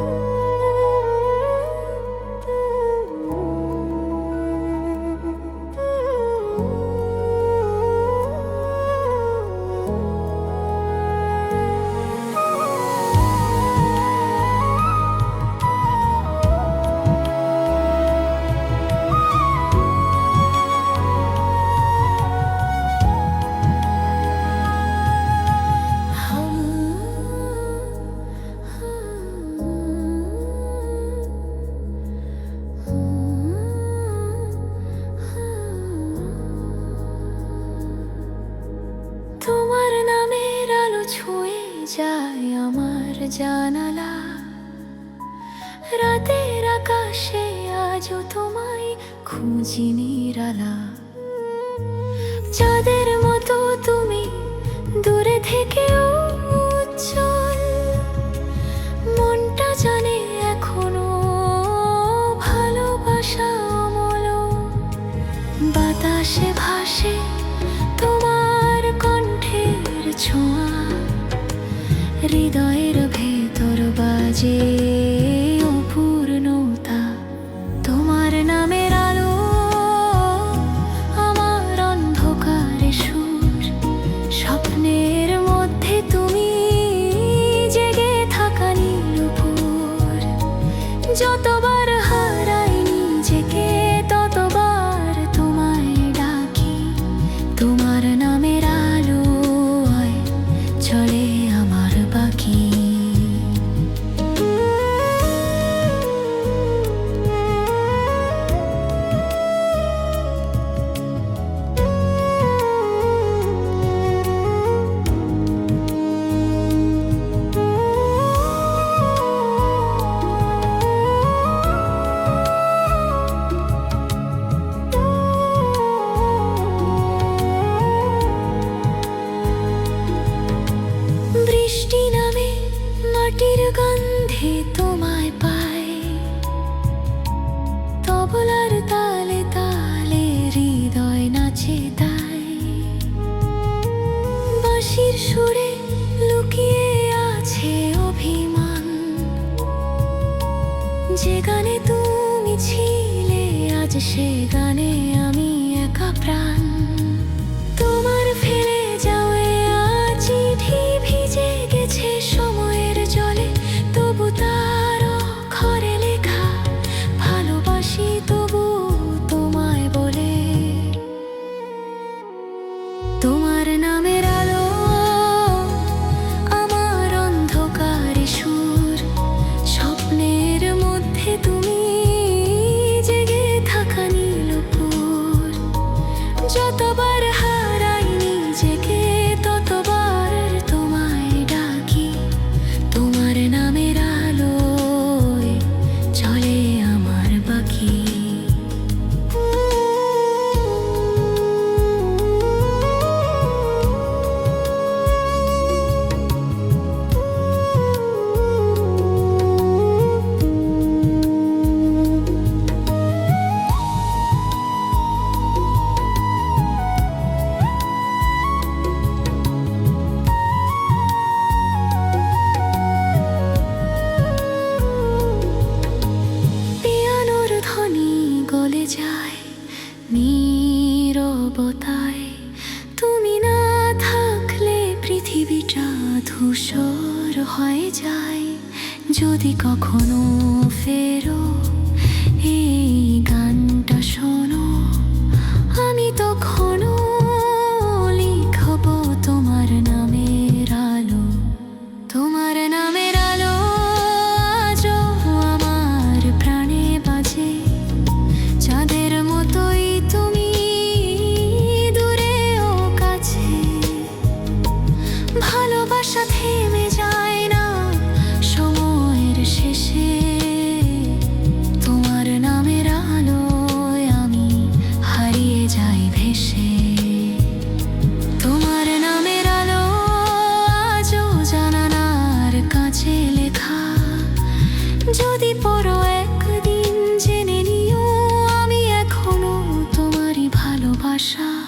呜。ছুঁয়ে যায় আমার জানালা। রাতের আকাশে আজও তোমায় খুঁজি নিরালা। চাঁদের মতো তুমি দূরে থেকেও সে মনটা জানে বাতাসে হৃদয়ের ভেতর বাজে। সে গানে নীরবতায় তুমি না থাকলে পৃথিবীটা ধূসর হয়ে যায়। যদি কখনো ফেরো এই যদি পড়ো একদিন জেনে নিও আমি এখনও তোমারই ভালোবাসা।